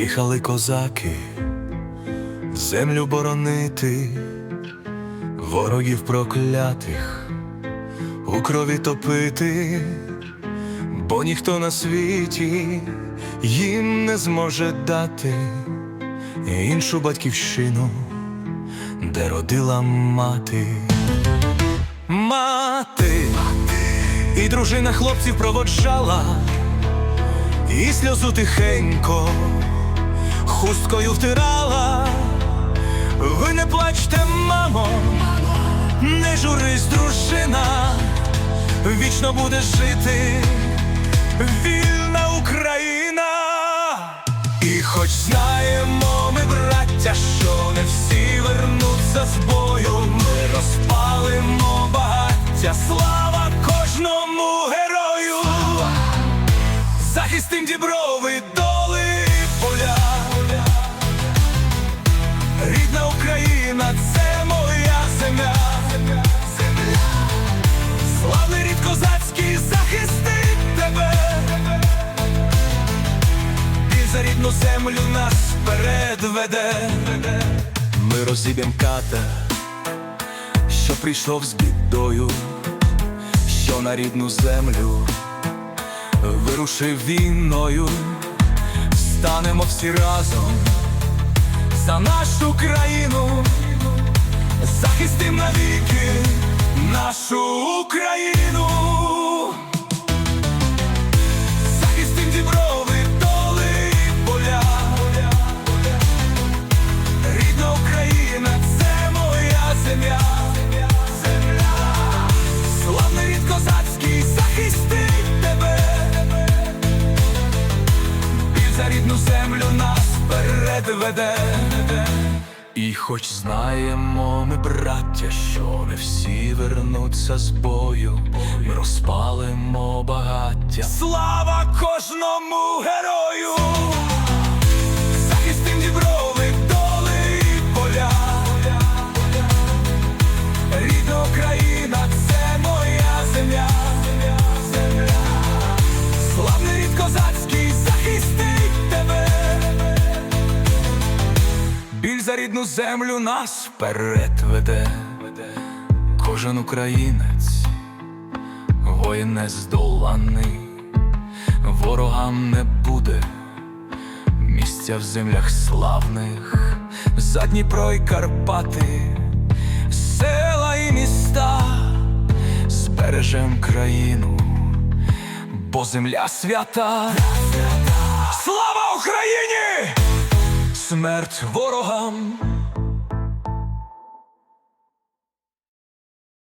Їхали козаки, землю боронити, ворогів проклятих у крові топити, бо ніхто на світі їм не зможе дати іншу батьківщину, де родила мати. Мати, і дружина хлопців проводжала, і сльозу тихенько хусткою втирала. Ви не плачте, мамо, не журись, дружина, вічно буде жити вільна Україна. І хоч знаємо ми, браття, що не всі вернуться з бою, ми розпалимо багаття, слава кожному герою, захист тим діброви, Рідна Україна, це моя земля. Славний рід козацький захистить тебе. І за рідну землю нас вперед веде. Ми розіб'єм ката, що прийшов з бідою, що на рідну землю вирушив війною. Станемо всі разом за нашу країну, захистим навіки нашу Україну, захистим діброви, доли поля. Рідна Україна, це моя земля. Славний рід козацький захистить тебе. Біль за рідну землю нас вперед веде. І хоч знаємо ми, браття, що не всі вернуться з бою, ми розпалимо багаття. Слава кожному герою! Біль за рідну землю нас вперед веде. Кожен українець, воїн нездоланий, ворогам не буде місця в землях славних, за Дніпро й Карпати, села і міста, збережем країну, бо земля свята. Слава Україні! Смерть ворогам!